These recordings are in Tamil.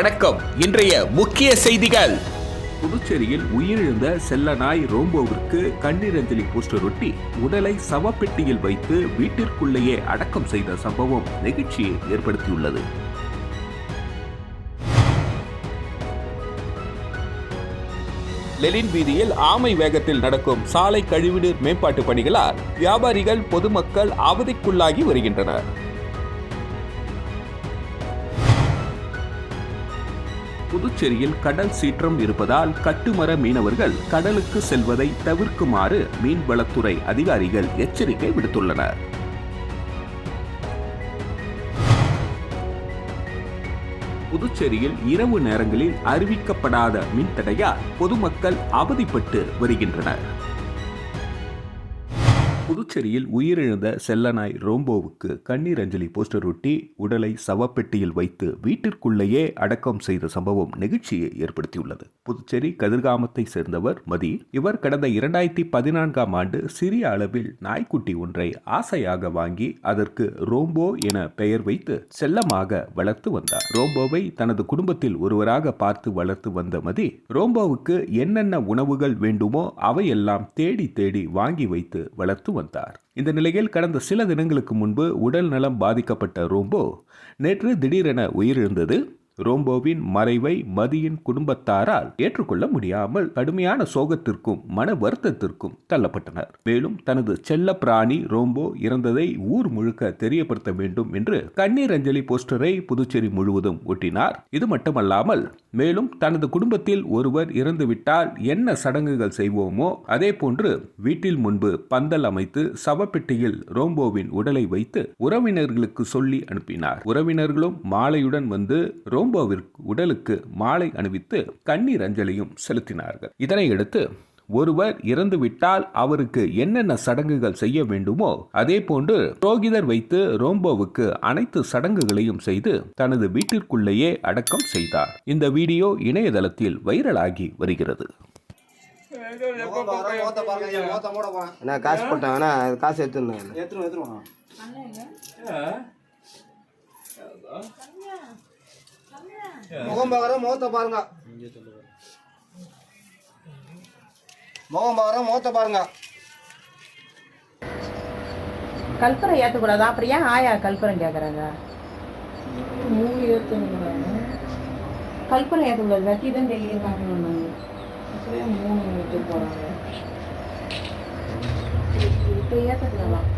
வணக்கம். இன்றைய முக்கிய செய்திகள். புதுச்சேரியில் உயிரிழந்த செல்ல நாய் ரோம்போவிற்கு கண்ணீர் அஞ்சலி போஸ்டர் ஒட்டி உடலை சவப்பெட்டியில் வைத்து வீட்டிற்குள்ளேயே அடக்கம் செய்த சம்பவம் நெகிழ்ச்சியை ஏற்படுத்தியுள்ளது. லெனின் வீதியில் ஆமை வேகத்தில் நடக்கும் சாலை கழிவுநீர் மேம்பாட்டு பணிகளால் வியாபாரிகள் பொதுமக்கள் அவதிக்குள்ளாகி வருகின்றனர். புதுச்சேரியில் கடல் சீற்றம் இருப்பதால் கட்டுமர மீனவர்கள் கடலுக்கு செல்வதை தவிர்க்குமாறு மீன்வளத்துறை அதிகாரிகள் எச்சரிக்கை விடுத்துள்ளனர். புதுச்சேரியில் இரவு நேரங்களில் அறிவிக்கப்படாத மின்தடையால் பொதுமக்கள் அவதிப்பட்டு வருகின்றனர். புதுச்சேரியில் உயிரிழந்த செல்லநாய் ரோம்போவுக்கு கண்ணீர் அஞ்சலி போஸ்டர் ஒட்டி உடலை சவப்பெட்டியில் வைத்து வீட்டிற்குள்ளேயே அடக்கம் செய்த சம்பவம் நெகிழ்ச்சியை ஏற்படுத்தியுள்ளது. புதுச்சேரி கதிர்காமத்தை சேர்ந்தவர் மதி. இவர் கடந்த இரண்டாயிரத்தி பதினான்காம் ஆண்டு சிறிய அளவில் நாய்க்குட்டி ஒன்றை ஆசையாக வாங்கி அதற்கு ரோம்போ என பெயர் வைத்து செல்லமாக வளர்த்து வந்தார். ரோம்போவை தனது குடும்பத்தில் ஒருவராக பார்த்து வளர்த்து வந்த மதி ரோம்போவுக்கு என்னென்ன உணவுகள் வேண்டுமோ அவையெல்லாம் தேடி தேடி வாங்கி வைத்து வளர்த்து வந்தார். இந்த நிலையில் கடந்த சில தினங்களுக்கு முன்பு உடல் நலம் பாதிக்கப்பட்ட ரோம்போ நேற்று திடீரென உயிரிழந்தது. ரோம்போவின் மறைவை மதியின் குடும்பத்தாரால் ஏற்றுக்கொள்ள முடியாமல் கடுமையான சோகத்திற்கும் மன வருத்தத்திற்கும் தள்ளப்பட்டனர். மேலும் தனது செல்ல பிராணி ரோம்போ இறந்ததை ஊர் முழுக்க தெரியப்படுத்த வேண்டும் என்று கண்ணீர் அஞ்சலி போஸ்டரை புதுச்சேரி முழுவதும் ஒட்டினார். இது மட்டுமல்லாமல் மேலும் தனது குடும்பத்தில் ஒருவர் இறந்துவிட்டால் என்ன சடங்குகள் செய்வோமோ அதே போன்று வீட்டில் முன்பு பந்தல் அமைத்து சவப்பெட்டியில் ரோம்போவின் உடலை வைத்து உறவினர்களுக்கு சொல்லி அனுப்பினார். உறவினர்களும் மாலையுடன் வந்து ரோம் ரோம்போவிற்கு உடலுக்கு மாலை அணிவித்து கண்ணீர் அஞ்சலியும் செலுத்தினார்கள். இதனையடுத்து ஒருவர் இறந்துவிட்டால் அவருக்கு என்னென்ன சடங்குகள் செய்ய வேண்டுமோ அதே போன்று புரோகிதர் வைத்து ரோம்போவுக்கு அனைத்து சடங்குகளையும் செய்து தனது வீட்டிற்குள்ளேயே அடக்கம் செய்தார். இந்த வீடியோ இணையதளத்தில் வைரலாகி வருகிறது. காசு போட்டேன். எடுத்துருந்தேன் முகம் பார்க்குற முகத்தை பாருங்க. முகம் பார்க்குற முகத்தை பாருங்க. கல்பரை ஏற்றக்கூடாது அப்புறம் ஏன் ஆயா கல்பரம் கேட்குறாங்க மூணு ஏற்றணுங்கிறாங்க கல்பரை ஏற்றக்கூடாது வெட்டி தான் தெரியுறாங்க அப்படியே மூணு ஏற்ற போகிறாங்க இப்போ ஏற்றக்கூடாதான்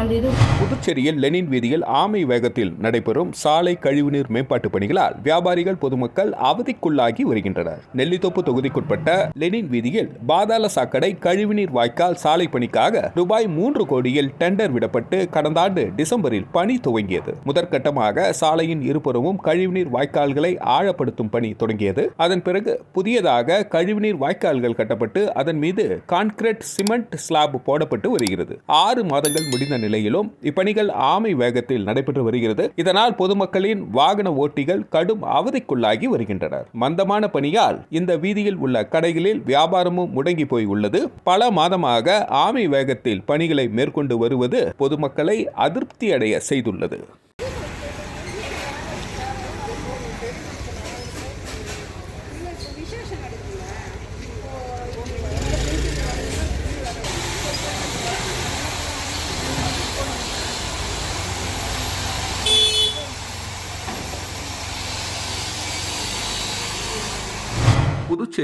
அந்த இது புதுச்சேரியில் லெனின் வீதியில் ஆமை வேகத்தில் நடைபெறும் சாலை கழிவுநீர் மேம்பாட்டு பணிகளால் வியாபாரிகள் பொதுமக்கள் அவதிக்குள்ளாகி வருகின்றனர். நெல்லித்தோப்பு தொகுதிக்குட்பட்ட லெனின் வீதியில் பாதாள சாக்கடை கழிவுநீர் வாய்க்கால் சாலை பணிக்காக ரூபாய் மூன்று கோடியில் டெண்டர் விடப்பட்டு கடந்த ஆண்டு டிசம்பரில் பணி துவங்கியது. முதற்கட்டமாக சாலையின் இருபுறமும் கழிவுநீர் வாய்க்கால்களை ஆழப்படுத்தும் பணி தொடங்கியது. அதன் பிறகு புதியதாக கழிவுநீர் வாய்க்கால்கள் கட்டப்பட்டு அதன் மீது கான்கிரீட் சிமெண்ட் ஸ்லாப் போடப்பட்டு வருகிறது. ஆறு மாதங்கள் முடிந்த நிலையிலும் இப்பணிகள் ஆமை வேகத்தில் நடைபெற்று வருகிறது. இதனால் பொதுமக்களின் வாகன ஓட்டிகள் கடும் அவதிக்குள்ளாகி வருகின்றனர். மந்தமான பணியால் இந்த வீதியில் உள்ள கடைகளில் வியாபாரமும் முடங்கி போய் உள்ளது. பல மாதமாக ஆமை வேகத்தில் பணிகளை மேற்கொண்டு வருவது பொதுமக்களை அதிருப்தி அடைய செய்துள்ளது.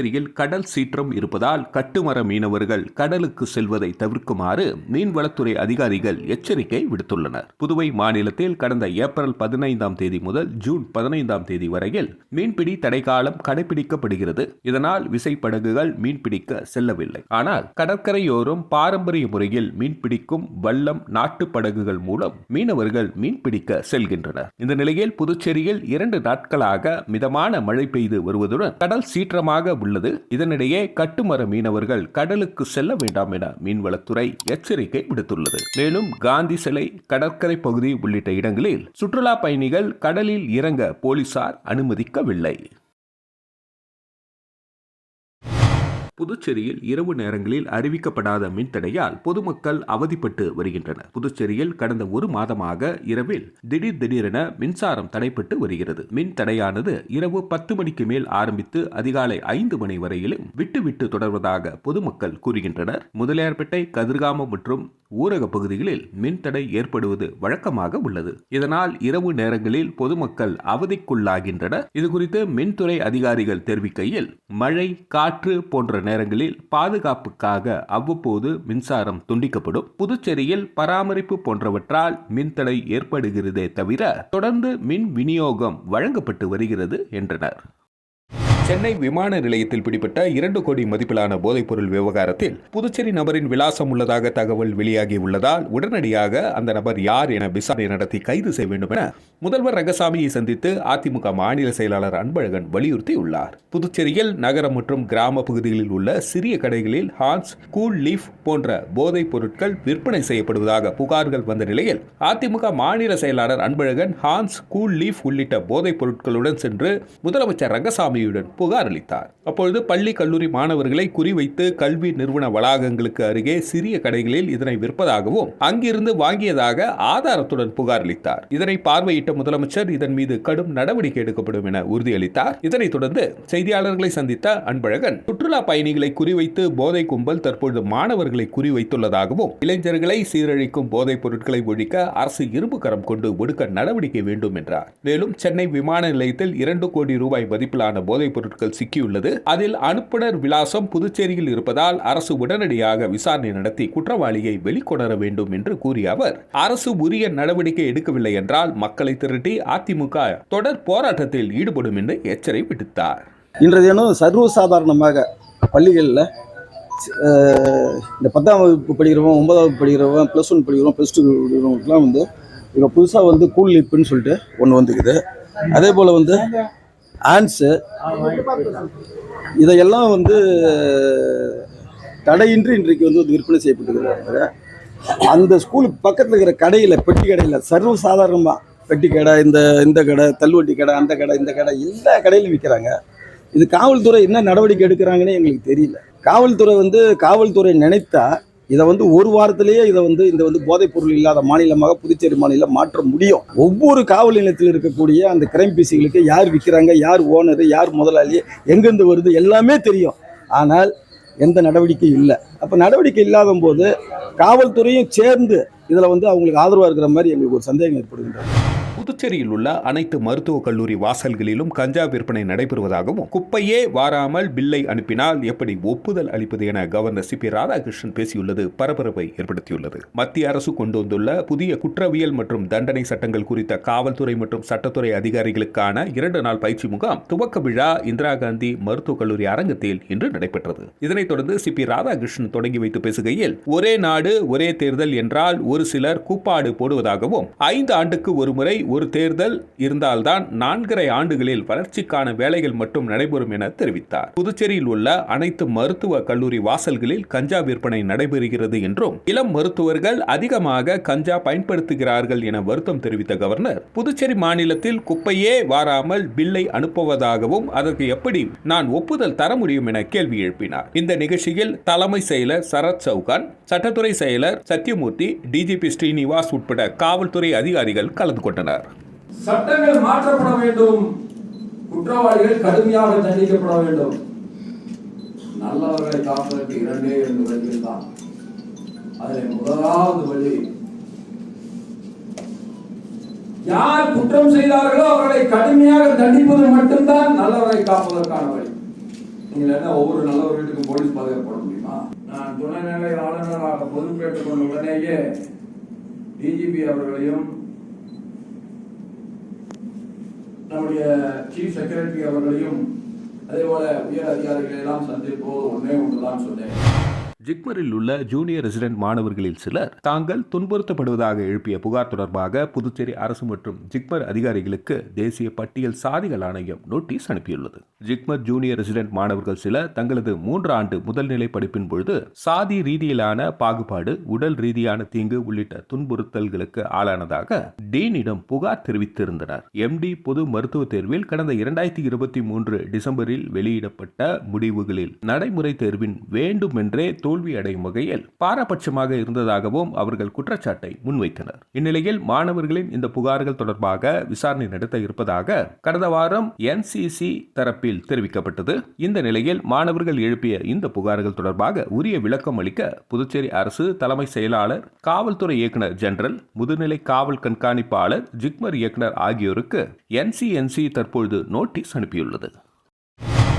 புதுச்சேரியில் கடல் சீற்றம் இருப்பதால் கட்டுமர மீனவர்கள் கடலுக்கு செல்வதை தவிர்க்குமாறு மீன்வளத்துறை அதிகாரிகள் எச்சரிக்கை விடுத்துள்ளனர். புதுவை மாநிலத்தில் கடந்த ஏப்ரல் பதினைந்தாம் தேதி முதல் ஜூன் பதினைந்தாம் தேதி வரையில் மீன்பிடி தடைக்காலம் கடைபிடிக்கப்படுகிறது. இதனால் விசைப்படகுகள் மீன்பிடிக்க செல்லவில்லை. ஆனால் கடற்கரையோரம் பாரம்பரிய முறையில் மீன்பிடிக்கும் வல்லம் நாட்டு படகுகள் மூலம் மீனவர்கள் மீன்பிடிக்க செல்கின்றனர். இந்த நிலையில் புதுச்சேரியில் இரண்டு நாட்களாக மிதமான மழை பெய்து வருவதுடன் கடல் சீற்றமாக உள்ள உள்ளது. இதனிடையே கட்டுமர மீனவர்கள் கடலுக்கு செல்ல வேண்டாம் என மீன்வளத்துறை எச்சரிக்கை விடுத்துள்ளது. மேலும் காந்தி சிலை கடற்கரை பகுதி உள்ளிட்ட இடங்களில் சுற்றுலா பயணிகள் கடலில் இறங்க போலீசார் அனுமதிக்கவில்லை. புதுச்சேரியில் இரவு நேரங்களில் அறிவிக்கப்படாத மின்தடையால் பொதுமக்கள் அவதிப்பட்டு வருகின்றனர். புதுச்சேரியில் கடந்த ஒரு மாதமாக இரவில் திடீர் திடீரென மின்சாரம் தடைப்பட்டு வருகிறது. மின் தடையானது இரவு பத்து மணிக்கு மேல் ஆரம்பித்து அதிகாலை ஐந்து மணி வரையிலும் விட்டு விட்டு தொடர்வதாக பொதுமக்கள் கூறுகின்றனர். முதலியார்பேட்டை கதிர்காமம் மற்றும் ஊரக பகுதிகளில் மின்தடை ஏற்படுவது வழக்கமாக உள்ளது. இதனால் இரவு நேரங்களில் பொதுமக்கள் அவதிக்குள்ளாகின்றனர். இதுகுறித்து மின்துறை அதிகாரிகள் தெரிவிக்கையில் மழை காற்று போன்ற நேரங்களில் பாதுகாப்புக்காக அவ்வப்போது மின்சாரம் துண்டிக்கப்படும். புதுச்சேரியில் பராமரிப்பு போன்றவற்றால் மின்தடை ஏற்படுகிறதே தவிர தொடர்ந்து மின் விநியோகம் வழங்கப்பட்டு வருகிறது என்றனர். சென்னை விமான நிலையத்தில் பிடிபட்ட இரண்டு கோடி மதிப்பிலான போதைப்பொருள் விவகாரத்தில் புதுச்சேரி நபரின் விலாசம் உள்ளதாக தகவல் வெளியாகி உள்ளதால் உடனடியாக அந்த நபர் யார் என விசாரணை நடத்தி கைது செய்ய வேண்டும் என முதல்வர் ரங்கசாமியை சந்தித்து அதிமுக மாநில செயலாளர் அன்பழகன் வலியுறுத்தியுள்ளார். புதுச்சேரியில் நகரம் மற்றும் கிராம பகுதிகளில் உள்ள சிறிய கடைகளில் ஹான்ஸ் கூல் லீஃப் போன்ற போதைப் பொருட்கள் விற்பனை செய்யப்படுவதாக புகார்கள் வந்த நிலையில் அதிமுக மாநில செயலாளர் அன்பழகன் ஹான்ஸ் கூல் லீஃப் உள்ளிட்ட போதைப் பொருட்களுடன் சென்று முதலமைச்சர் ரங்கசாமியுடன் புகார் அளித்தார். அப்பொழுது பள்ளி கல்லூரி மாணவர்களை குறிவைத்து கல்வி நிறுவன வளாகங்களுக்கு அருகே சிறிய கடைகளில் இதனை விற்பதாகவும் அங்கிருந்து வாங்கியதாக ஆதாரத்துடன் புகார் அளித்தார். இதனை பார்வையிட்ட முதலமைச்சர் இதன் மீது கடும் நடவடிக்கை எடுக்கப்படும் என உறுதியளித்தார். இதனைத் தொடர்ந்து செய்தியாளர்களை சந்தித்த அன்பழகன் சுற்றுலா பயணிகளை குறிவைத்து போதை கும்பல் தற்பொழுது மாணவர்களை குறிவைத்துள்ளதாகவும் இளைஞர்களை சீரழிக்கும் போதைப் பொருட்களை ஒழிக்க அரசு இரும்பு கரம் கொண்டு ஒடுக்க நடவடிக்கை வேண்டும் என்றார். மேலும் சென்னை விமான நிலையத்தில் இரண்டு கோடி ரூபாய் மதிப்பிலான போதைப் பொருட்கள் சிக்கியுள்ளது. அதில் அனுப்புனர் விலாசம் புதுச்சேரியில் இருப்பதால் அரசு உடனடியாக விசாரணை நடத்தி குற்றவாளியை வெளிக்கொணர வேண்டும் என்று கூறிய அவர் அரசு உரிய நடவடிக்கை எடுக்கவில்லை என்றால் மக்களை திரட்டி அதிமுக தொடர் போராட்டத்தில் ஈடுபடும் என்று எச்சரிக்கை விடுத்தார். இன்றைய தினம் சர்வசாதாரணமாக பள்ளிகளில் இந்த பத்தாம் வகுப்பு படிக்கிறவன் ஒன்பதாம் வகுப்பு படிக்கிறவன் ப்ளஸ் ஒன் படிக்கிறவன் ப்ளஸ் டூ படிக்கிறவங்களுக்குலாம் வந்து இப்போ புதுசாக வந்து கூல் லிப்புன்னு சொல்லிட்டு ஒன்று வந்துக்குது. அதே போல் வந்து ஆன்ஸு இதையெல்லாம் வந்து தடையின்றி இன்றைக்கு வந்து விற்பனை செய்யப்பட்டுக்கிறாங்க அந்த ஸ்கூலுக்கு பக்கத்தில் இருக்கிற கடையில் பெட்டி கடையில் சர்வசாதாரணமாக பெட்டி கடை இந்த இந்த கடை தள்ளுவண்டி கடை அந்த கடை இந்த கடை எல்லா கடையிலும் விற்கிறாங்க இது காவல்துறை என்ன நடவடிக்கை எடுக்கிறாங்கன்னு எங்களுக்கு தெரியல. காவல்துறை வந்து காவல்துறை நினைத்தா இதை வந்து ஒரு வாரத்திலேயே இதை வந்து இந்த வந்து போதைப் பொருள் இல்லாத மாநிலமாக புதுச்சேரி மாநிலம் மாற்ற முடியும். ஒவ்வொரு காவல் நிலையத்தில் இருக்கக்கூடிய அந்த கிரைம் பிசிகளுக்கு யார் விற்கிறாங்க யார் ஓனர் யார் முதலாளி எங்கேருந்து வருது எல்லாமே தெரியும். ஆனால் எந்த நடவடிக்கையும் இல்லை. அப்போ நடவடிக்கை இல்லாத போது காவல்துறையும் சேர்ந்து இதில் வந்து அவங்களுக்கு ஆதரவாக இருக்கிற மாதிரி எங்களுக்கு ஒரு சந்தேகம் ஏற்படுகின்றது. புதுச்சேரியில் உள்ள அனைத்து மருத்துவக் கல்லூரி வாசல்களிலும் கஞ்சா விற்பனை நடைபெறுவதாகவும் குப்பையே வாராமல் பில்லை அனுப்பினால் எப்படி ஒப்புதல் அளிப்பது என கவர்னர் சி பி ராதாகிருஷ்ணன் பேசியுள்ளது பரபரப்பை ஏற்படுத்தியுள்ளது. மத்திய அரசு கொண்டு வந்துள்ள புதிய குற்றவியல் மற்றும் தண்டனை சட்டங்கள் குறித்த காவல்துறை மற்றும் சட்டத்துறை அதிகாரிகளுக்கான இரண்டு நாள் பயிற்சி முகாம் துவக்க விழா இந்திரா காந்தி மருத்துவக் கல்லூரி அரங்கத்தில் இன்று நடைபெற்றது. இதனைத் தொடர்ந்து சி பி ராதாகிருஷ்ணன் தொடங்கி வைத்து பேசுகையில் ஒரே நாடு ஒரே தேர்தல் என்றால் ஒரு சிலர் கூப்பாடு போடுவதாகவும் ஐந்து ஆண்டுக்கு ஒருமுறை ஒரு தேர்தல் இருந்தால்தான் நான்கரை ஆண்டுகளில் வளர்ச்சிக்கான வேலைகள் மட்டும் நடைபெறும் என தெரிவித்தார். புதுச்சேரியில் உள்ள அனைத்து மருத்துவ கல்லூரி வாசல்களில் கஞ்சா விற்பனை நடைபெறுகிறது என்றும் இளம் மருத்துவர்கள் அதிகமாக கஞ்சா பயன்படுத்துகிறார்கள் என வருத்தம் தெரிவித்த கவர்னர் புதுச்சேரி மாநிலத்தில் குப்பையே வாராமல் பில்லை அனுப்புவதாகவும் அதற்கு எப்படி நான் ஒப்புதல் தர முடியும் என கேள்வி எழுப்பினார். இந்த நிகழ்ச்சியில் தலைமை செயலர் சரத் சவுகான் சட்டத்துறை செயலர் சத்யமூர்த்தி டிஜிபி ஸ்ரீனிவாஸ் உட்பட காவல்துறை அதிகாரிகள் கலந்து கொண்டனர். சட்டங்கள் மாற்றப்பட வேண்டும். குற்றவாளிகள் கடுமையாக தண்டிக்கப்பட வேண்டும். நல்லவர்களை காப்பதற்கு இரண்டே இரண்டு வழிகள் தான். அதில் முதலாவது வழி யார் குற்றம் செய்தார்களோ அவர்களை கடுமையாக தண்டிப்பது மட்டும்தான் நல்லவரை காப்பதற்கான வழி. நீங்கள் என்ன ஒவ்வொரு நல்லவர் வீட்டுக்கும் போலீஸ் பாதுகாப்பு முடியுமா? நான் துணைநிலை ஆளுநராக பொறுப்பேற்றுக் கொண்ட உடனேயே டிஜிபி அவர்களையும் நம்முடைய சீஃப் செக்ரட்டரி அவர்களையும் அதே போல உயர் அதிகாரிகளை எல்லாம் சந்திப்போது ஒன்றே ஒன்றுதான் சொன்னேன். ஜிக்மரில் உள்ள ஜூனியர் ரெசிடென்ட் மாணவர்களில் சிலர் தாங்கள் துன்புறுத்தப்படுவதாக எழுப்பிய புகார் தொடர்பாக புதுச்சேரி அரசு மற்றும் ஜிக்மர் அதிகாரிகளுக்கு தேசிய பட்டியல் சாதிகள் ஆணையம் நோட்டீஸ் அனுப்பியுள்ளது. ஜிக்மர் ஜூனியர் ரெசிடென்ட் மாணவர்கள் சிலர் தங்களது மூன்று ஆண்டு முதல்நிலை படிப்பின் பொழுது சாதி ரீதியிலான பாகுபாடு உடல் ரீதியான தீங்கு உள்ளிட்ட துன்புறுத்தல்களுக்கு ஆளானதாக டீனிடம் புகார் தெரிவித்திருந்தனர். எம்டி பொது மருத்துவ தேர்வில் கடந்த இரண்டாயிரத்தி இருபத்தி மூன்று டிசம்பரில் வெளியிடப்பட்ட முடிவுகளில் நடைமுறை தேர்வின் வேண்டுமென்றே தோல்வி அடையும் வகையில் பாரபட்சமாக இருந்ததாகவும் அவர்கள் குற்றச்சாட்டை முன்வைத்தனர். இந்நிலையில் மாணவர்களின் இந்த புகார்கள் தொடர்பாக விசாரணை நடத்த இருப்பதாக கடந்த வாரம் என்சிசி தரப்பில் தெரிவிக்கப்பட்டது. இந்த நிலையில் மாணவர்கள் எழுப்பிய இந்த புகார்கள் தொடர்பாக உரிய விளக்கம் அளிக்க புதுச்சேரி அரசு தலைமை செயலாளர் காவல்துறை இயக்குனர் ஜெனரல் முதுநிலை காவல் கண்காணிப்பாளர் ஜிக்மர் இயக்குனர் ஆகியோருக்கு என்சிஎன்சி தற்பொழுது நோட்டீஸ் அனுப்பியுள்ளது.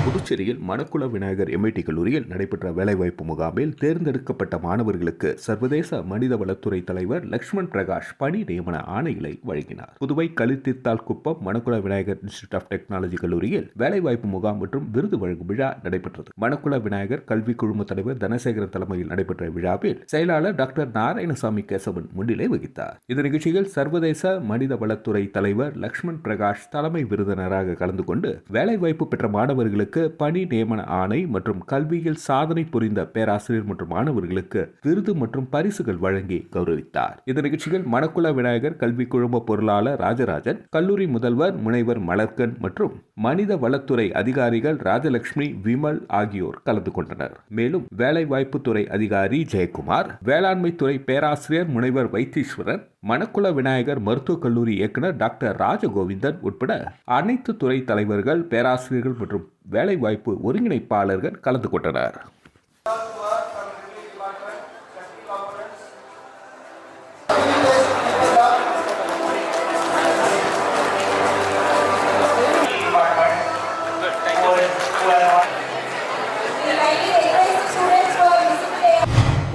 புதுச்சேரியில் மணக்குள விநாயகர் எம்ஐடி கல்லூரியில் நடைபெற்ற வேலைவாய்ப்பு முகாமில் தேர்ந்தெடுக்கப்பட்ட மாணவர்களுக்கு சர்வதேச மனிதவளத்துறை தலைவர் லக்ஷ்மண் பிரகாஷ் பணி நியமன ஆணைகளை வழங்கினார். புதுவை கலித்தித்தால் குப்பம் Manakula Vinayagar institute of technology கல்லூரியில் வேலைவாய்ப்பு முகாம் மற்றும் விருது வழங்கும் விழா நடைபெற்றது. மணக்குள விநாயகர் கல்வி குழும தலைவர் தனசேகரன் தலைமையில் நடைபெற்ற விழாவில் செயலாளர் டாக்டர் நாராயணசாமி கேசவன் முன்னிலை வகித்தார். இந்த நிகழ்ச்சியில் சர்வதேச மனித வளத்துறை தலைவர் லக்ஷ்மண் பிரகாஷ் தலைமை விருந்தினராக கலந்து கொண்டு வேலைவாய்ப்பு பெற்ற மாணவர்களுக்கு பணி நியமன ஆணை மற்றும் கல்வியில் சாதனை புரிந்த பேராசிரியர் மற்றும் மாணவர்களுக்கு விருது மற்றும் பரிசுகள் வழங்கி கௌரவித்தார். இந்த நிகழ்ச்சியில் மணக்குள விநாயகர் கல்வி குழும பொருளாளர் ராஜராஜன் கல்லூரி முதல்வர் முனைவர் மலர்கன் மற்றும் மனித வளத்துறை அதிகாரிகள் ராஜலட்சுமி விமல் ஆகியோர் கலந்து கொண்டனர். மேலும் வேலைவாய்ப்பு துறை அதிகாரி ஜெயக்குமார் வேளாண்மை துறை பேராசிரியர் முனைவர் வைத்தீஸ்வரன் மணக்குள விநாயகர் மருத்துவக் கல்லூரி இயக்குனர் டாக்டர் ராஜகோவிந்தன் உட்பட அனைத்து துறை தலைவர்கள் பேராசிரியர்கள் மற்றும் வேலைவாய்ப்பு ஒருங்கிணைப்பாளர்கள் கலந்து கொண்டனர்.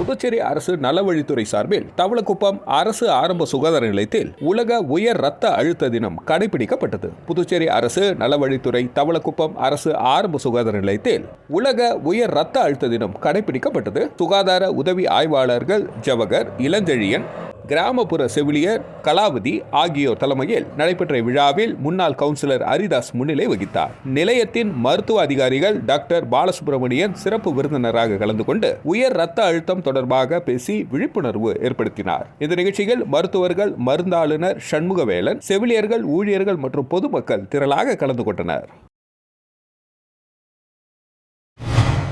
புதுச்சேரி அரசு நலவழித்துறை சார்பில் தவளக்குப்பம் அரசு ஆரம்ப சுகாதார நிலையத்தில் உலக உயர் ரத்த அழுத்த தினம் கடைபிடிக்கப்பட்டது. புதுச்சேரி அரசு நலவழித்துறை தவளக்குப்பம் அரசு ஆரம்ப சுகாதார நிலையத்தில் உலக உயர் ரத்த அழுத்த தினம் கடைபிடிக்கப்பட்டது. சுகாதார உதவி ஆய்வாளர்கள் ஜவகர் இளஞ்செழியன் கிராமப்புற செவிலியர் கலாவதி ஆகியோர் தலைமையில் நடைபெற்ற விழாவில் முன்னாள் கவுன்சிலர் ஹரிதாஸ் முன்னிலை வகித்தார். நிலையத்தின் மருத்துவ அதிகாரிகள் டாக்டர் பாலசுப்ரமணியன் சிறப்பு விருந்தினராக கலந்து கொண்டு உயர் ரத்த அழுத்தம் தொடர்பாக பேசி விழிப்புணர்வு ஏற்படுத்தினார். இந்த நிகழ்ச்சியில் மருத்துவர்கள் மருந்தாளுநர் சண்முகவேலன் செவிலியர்கள் ஊழியர்கள் மற்றும் பொதுமக்கள் திரளாக கலந்து கொண்டனர்.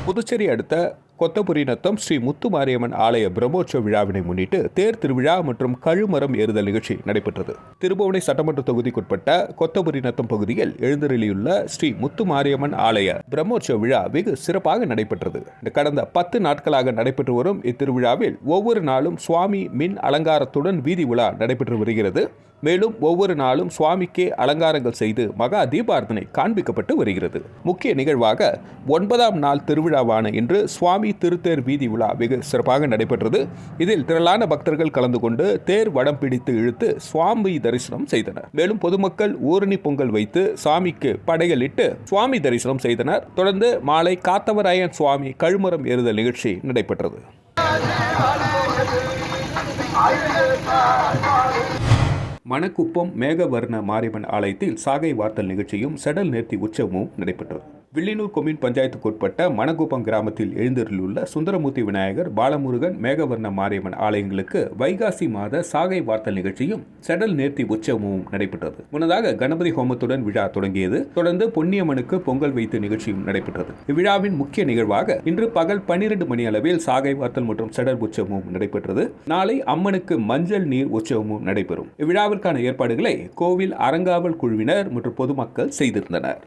புதுச்சேரி அடுத்த கொத்தபுரி நத்தம் ஸ்ரீ முத்துமாரியம்மன் ஆலய பிரம்மோற்சவ விழாவினை முன்னிட்டு தேர் திருவிழா மற்றும் கழுமரம் ஏறுதல் நிகழ்ச்சி நடைபெற்றது. திருபுவனை சட்டமன்ற தொகுதிக்குட்பட்ட கொத்தபுரி நத்தம் பகுதியில் எழுந்தருளியுள்ள ஸ்ரீ முத்துமாரியம்மன் ஆலய பிரம்மோற்சவ விழா வெகு சிறப்பாக நடைபெற்றது. கடந்த பத்து நாட்களாக நடைபெற்று வரும் இத்திருவிழாவில் ஒவ்வொரு நாளும் சுவாமி மின் அலங்காரத்துடன் வீதி உலா நடைபெற்று வருகிறது. மேலும் ஒவ்வொரு நாளும் சுவாமிக்கே அலங்காரங்கள் செய்து மகா தீபார்த்தனை காண்பிக்கப்பட்டு வருகிறது. முக்கிய நிகழ்வாக ஒன்பதாம் நாள் திருவிழாவான இன்று சுவாமி திருத்தேர் வீதி விழா வெகு சிறப்பாக நடைபெற்றது. இதில் திரளான பக்தர்கள் கலந்து கொண்டு தேர் வடம் பிடித்து இழுத்து சுவாமி தரிசனம் செய்தனர். மேலும் பொதுமக்கள் ஊரணி பொங்கல் வைத்து சாமிக்கு படையலிட்டு சுவாமி தரிசனம் செய்தனர். தொடர்ந்து மாலை காத்தவராயன் சுவாமி கழுமரம் ஏறுதல் நிகழ்ச்சி நடைபெற்றது. மணக்குப்பம் மேகவர்ண மாரியம்மன் ஆலயத்தில் சாகை வார்த்தல் நிகழ்ச்சியும் செடல் நேர்த்தி உற்சவமும் நடைபெற்றது. வில்லியனூர் கொம்யூன் பஞ்சாயத்துக்குட்பட்ட மணக்குப்பம் கிராமத்தில் எழுந்தருளுள்ள சுந்தரமூர்த்தி விநாயகர் பாலமுருகன் மேகவர்ண மாரியம்மன் ஆலயங்களுக்கு வைகாசி மாத சாகை வார்த்தல் நிகழ்ச்சியும் செடல் நேர்த்தி உற்சவமும் நடைபெற்றது. முன்னதாக கணபதி ஹோமத்துடன் விழா தொடங்கியது. தொடர்ந்து பொன்னியம்மனுக்கு பொங்கல் வைத்து நிகழ்ச்சியும் நடைபெற்றது. இவ்விழாவின் முக்கிய நிகழ்வாக இன்று பகல் பன்னிரண்டு மணி அளவில் சாகை வார்த்தல் மற்றும் செடல் உற்சவமும் நடைபெற்றது. நாளை அம்மனுக்கு மஞ்சள் நீர் உற்சவமும் நடைபெறும். இவ்விழாவிற்கான ஏற்பாடுகளை கோவில் அறங்காவல் குழுவினர் மற்றும் பொதுமக்கள் செய்திருந்தனர்.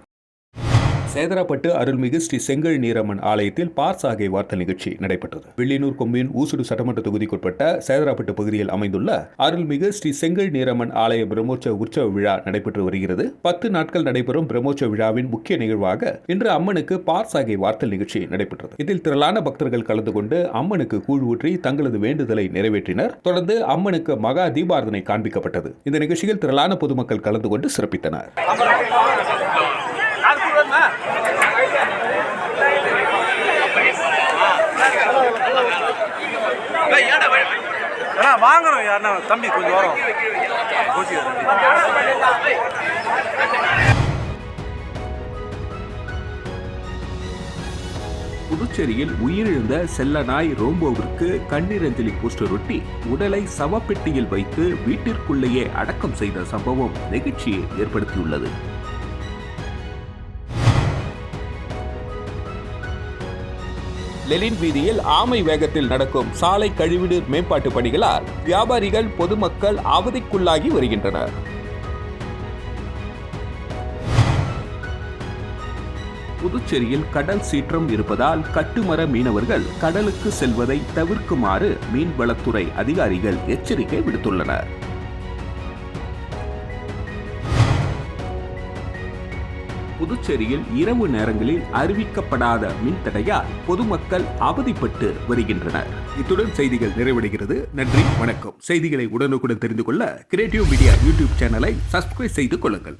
சேதராப்பட்டு அருள்மிகு ஸ்ரீ செங்கல் நீரம்மன் ஆலயத்தில் பார்சாகை வார்த்தல் நிகழ்ச்சி நடைபெற்றது. வில்லியனூர் கொம்பின் ஊசுடு சட்டமன்ற தொகுதிக்குட்பட்ட சேதராப்பட்டு பகுதியில் அமைந்துள்ள அருள்மிகு ஸ்ரீ செங்கல் நீரம்மன் ஆலய பிரம்மோற்சவ உற்சவ விழா நடைபெற்று வருகிறது. பத்து நாட்கள் நடைபெறும் பிரம்மோற்சவ விழாவின் முக்கிய நிகழ்வாக இன்று அம்மனுக்கு பார்சாகை வார்த்தல் நிகழ்ச்சி நடைபெற்றது. இதில் திரளான பக்தர்கள் கலந்து கொண்டு அம்மனுக்கு கூழ் ஊற்றி தங்களது வேண்டுதலை நிறைவேற்றினர். தொடர்ந்து அம்மனுக்கு மகா தீபாரதனை காண்பிக்கப்பட்டது. இந்த நிகழ்ச்சியில் திரளான பொதுமக்கள் கலந்து கொண்டு சிறப்பித்தனர். வாங்குறோம் யாருன்னா? தம்பி கொஞ்சம் வரோம். புதுச்சேரியில் உயிரிழந்த செல்ல நாய் ரோம்போவிற்கு கண்ணீர் அஞ்சலி போஸ்டர் ஒட்டி உடலை சவப்பெட்டியில் வைத்து வீட்டிற்குள்ளேயே அடக்கம் செய்த சம்பவம் நெகிழ்ச்சியை ஏற்படுத்தியுள்ளது. லெனின் வீதியில் ஆமை வேகத்தில் நடக்கும் சாலை கழிவுநீர் மேம்பாட்டு பணிகளால் வியாபாரிகள் பொதுமக்கள் அவதிக்குள்ளாகி வருகின்றனர். புதுச்சேரியில் கடல் சீற்றம் இருப்பதால் கட்டுமர மீனவர்கள் கடலுக்கு செல்வதை தவிர்க்குமாறு மீன்வளத்துறை அதிகாரிகள் எச்சரிக்கை விடுத்துள்ளனர். புதுச்சேரியில் இரவு நேரங்களில் அறிவிக்கப்படாத மின்தடையால் பொதுமக்கள் அவதிப்பட்டு வருகின்றனர். இத்துடன் செய்திகள் நிறைவடைகிறது. நன்றி வணக்கம். செய்திகளை உடனுக்குடன் தெரிந்து கொள்ள கிரியேட்டிவ் மீடியா யூடியூப் சேனலை சப்ஸ்கிரைப் செய்து கொள்ளுங்கள்.